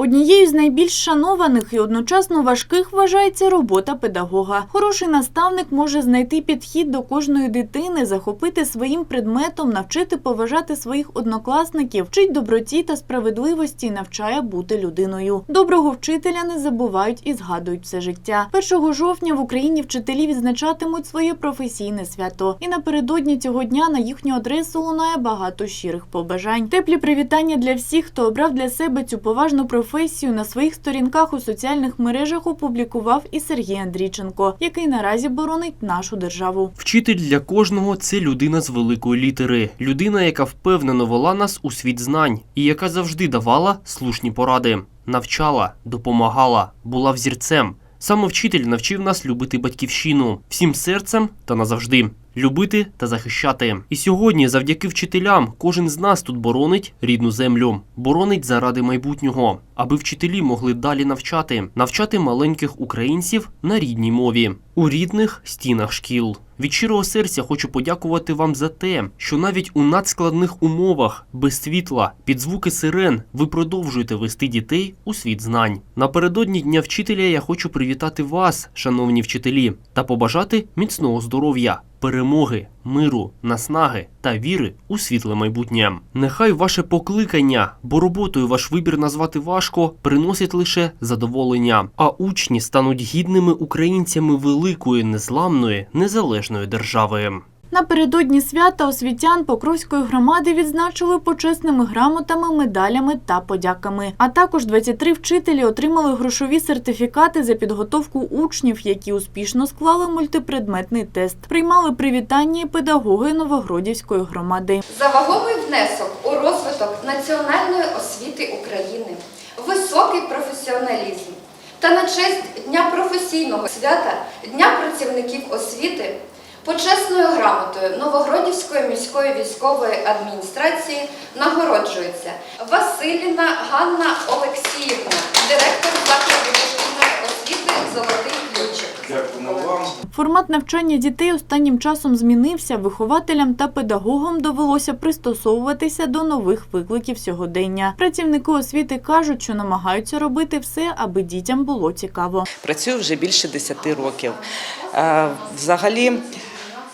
Однією з найбільш шанованих і одночасно важких вважається робота педагога. Хороший наставник може знайти підхід до кожної дитини, захопити своїм предметом, навчити поважати своїх однокласників, вчить доброті та справедливості, навчає бути людиною. Доброго вчителя не забувають і згадують все життя. 1 жовтня в Україні вчителі відзначатимуть своє професійне свято. І напередодні цього дня на їхню адресу лунає багато щирих побажань. Теплі привітання для всіх, хто обрав для себе цю поважну професію на своїх сторінках у соціальних мережах опублікував і Сергій Андрійченко, який наразі боронить нашу державу. Вчитель для кожного це людина з великої літери, людина, яка впевнено вела нас у світ знань і яка завжди давала слушні поради, навчала, допомагала, була взірцем. Саме вчитель навчив нас любити батьківщину всім серцем та назавжди. Любити та захищати. І сьогодні, завдяки вчителям, кожен з нас тут боронить рідну землю, боронить заради майбутнього, аби вчителі могли далі навчати, навчати маленьких українців на рідній мові у рідних стінах шкіл. Від щирого серця хочу подякувати вам за те, що навіть у надскладних умовах, без світла, під звуки сирен, ви продовжуєте вести дітей у світ знань. Напередодні Дня вчителя я хочу привітати вас, шановні вчителі, та побажати міцного здоров'я, перемоги, миру, наснаги та віри у світле майбутнє. Нехай ваше покликання, бо роботою ваш вибір назвати важко, приносить лише задоволення, а учні стануть гідними українцями великої, незламної, незалежної держави. Напередодні свята освітян Покровської громади відзначили почесними грамотами, медалями та подяками. А також 23 вчителі отримали грошові сертифікати за підготовку учнів, які успішно склали мультипредметний тест. Приймали привітання педагоги Новогродівської громади. за вагомий внесок у розвиток національної освіти України, високий професіоналізм та на честь Дня професійного свята Дня працівників освіти почесною грамотою Новогродівської міської військової адміністрації нагороджується Василіна Ганна Олексіївна, директор закладу дошкільної освіти Золотий ключик. Дякуємо вам. Формат навчання дітей останнім часом змінився. Вихователям та педагогам довелося пристосовуватися до нових викликів сьогодення. Працівники освіти кажуть, що намагаються робити все, аби дітям було цікаво. Працюю вже більше 10 років. Е, Взагалі,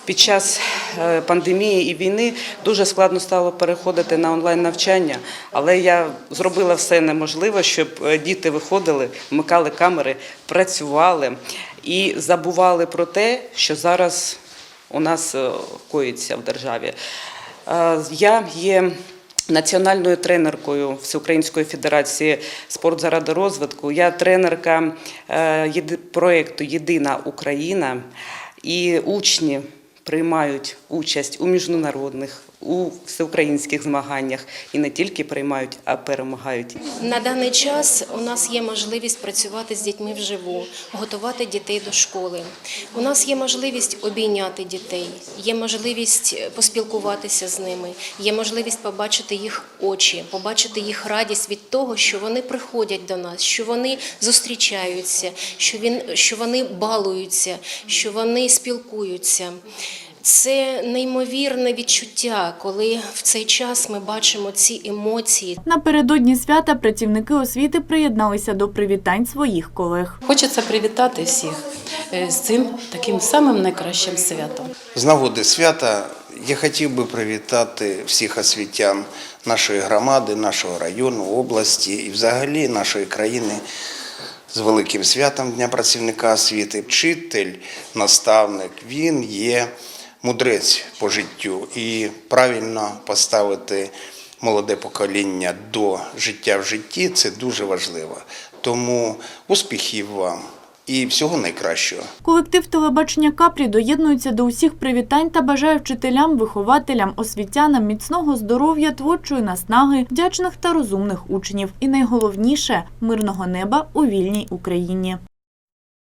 під час е, пандемії і війни дуже складно стало переходити на онлайн навчання, але я зробила все неможливе, щоб е, діти виходили, вмикали камери, працювали і забували про те, що зараз у нас е, коїться в державі. Я є національною тренеркою Всеукраїнської федерації спорт заради розвитку. Я тренерка проєкту Єдина Україна і учні приймають участь у міжнародних, у всеукраїнських змаганнях і не тільки приймають, а перемагають. На даний час у нас є можливість працювати з дітьми вживу, готувати дітей до школи. У нас є можливість обійняти дітей, є можливість поспілкуватися з ними, є можливість побачити їх очі, побачити їх радість від того, що вони приходять до нас, що вони зустрічаються, що він що вони балуються, що вони спілкуються. Це неймовірне відчуття, коли в цей час ми бачимо ці емоції, Напередодні свята працівники освіти приєдналися до привітань своїх колег. Хочеться привітати всіх е, з цим таким самим найкращим святом. З нагоди свята я хотів би привітати всіх освітян нашої громади, нашого району, області і взагалі нашої країни з великим святом Дня працівника освіти. Вчитель, наставник, він є мудрець по життю і правильно поставити молоде покоління до життя в житті це дуже важливо. Тому успіхів вам і всього найкращого. Колектив телебачення Капрі доєднується до усіх привітань та бажає вчителям, вихователям, освітянам міцного здоров'я, творчої наснаги, вдячних та розумних учнів. І найголовніше мирного неба у вільній Україні.